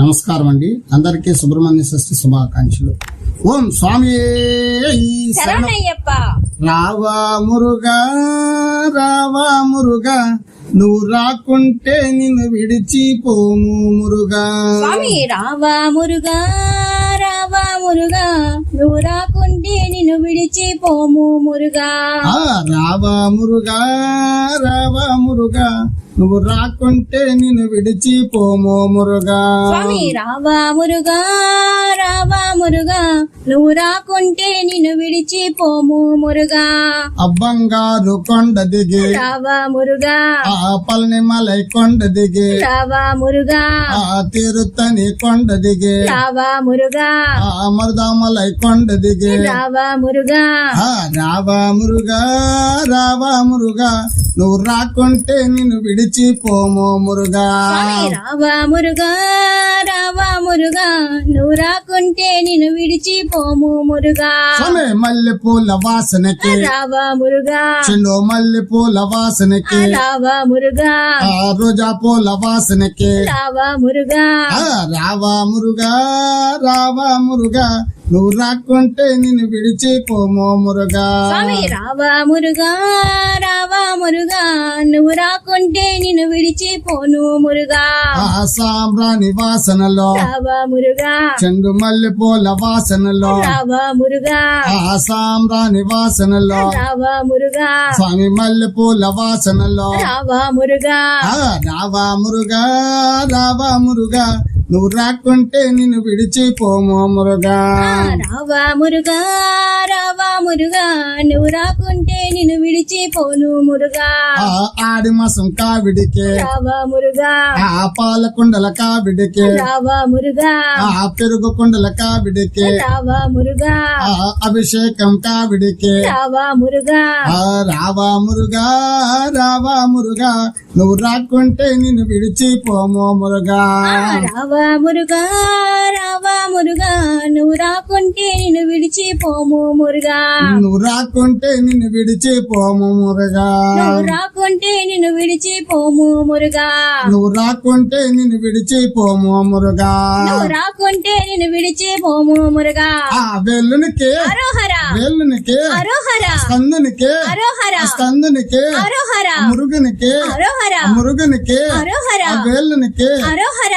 నమస్కారం అండి. అందరికీ సుబ్రహ్మణ్య షష్ఠి శుభాకాంక్షలు. ఓం స్వామి రావా మురుగా రావా మురుగా నువ్వు రాకుంటే నిన్ను విడిచిపోము మురుగా. స్వామి రావా మురుగా రావా మురుగా నువ్వు రాకుంటే నిన్ను విడిచి పోము మురుగా రావా మురుగా రావా మురుగా నువ్వు రాకుంటే నిన్ను విడిచిపోము మురుగా. స్వామి రావా మురుగా రావా మురుగా. నువ్వు రాకుంటే నిన్ను విడిచి పోము మురుగా. అబ్బంగారు కొండ దిగి. రావా మురుగా. ఆ పల్ని మలై కొండ దిగి. రావా మురుగా. ఆ తిరుత్తని కొండ దిగి. రావా మురుగా. ఆ మరుదామలై కొండ దిగి. రావా మురుగా. రావా మురుగా రావా మురుగా. నువ్వు రాకుంటే నిన్ను విడిచిపోమో మురుగా. రావా మురుగా రావా మురుగా. నువ్వు రాకుంటే నిన్ను విడిచి పోము మురుగా. సమే మల్లె పూల వాసనకి. రావా మురుగా. చెండు మల్లె పూల వాసనకి రావా మురుగా. రోజా పూల వాసనకి. రావా మురుగా. రావా మురుగా రావా మురుగా. నువ్వు రాకుంటే నిన్ను విడిచిపోమో మురుగా. స్వామి రావా మురుగా రావా మురుగా. నువ్వు రాకుంటే నిన్ను విడిచి పోను మురుగా. ఆ సాంబ్రాణి వాసనలో రావా మురుగా. చెండు మల్లె పూల వాసనలో. రావా మురుగా. ఆ సాంబ్రాణి వాసనలో రావా మురుగా. స్వామి మల్లె పూల వాసనలో. రావా మురుగా. రావా మురుగా రావా మురుగా. నువ్వు రాకుంటే నిన్ను విడిచిపోమో మురుగా. రావా మురుగా రావా మురుగా. నువ్వు రాకుంటే నిన్ను విడిచి పోను మురుగా ఆడి మాసం కావిడికే. రావా మురుగా. ఆ పాల కుండల కావిడికే. రావా మురుగా. ఆ పెరుగు కుండల కావిడికే. రావా మురుగా. ఆ అభిషేకం కావిడికే. రావా మురుగా. రావా మురుగా రావా మురుగా. నువ్వు రాకుంటే నిన్ను విడిచిపోమో మురుగా. రావా మురుగా రావా మురుగా. నువ్వు రాకుంటే నిన్ను విడిచి పోము మురుగా. నువ్వు రాకుంటే నిన్ను విడిచిపోము మురుగా. నువ్వు రాకుంటే నిన్ను విడిచి పోము మురుగా. నువ్వు రాకుంటే నిన్ను విడిచిపోము మురుగా. నువ్వు రాకుంటే నిన్ను విడిచి పోము మురుగా. ఆ వెల్లునికి అరోహర వెల్లునికి అరోహర స్కందునికి అరోహర స్కందునికి అరోహర మురుగునికి అరోహర మురుగునికి అరోహర ఆ వేళ్ళనికి అరోహర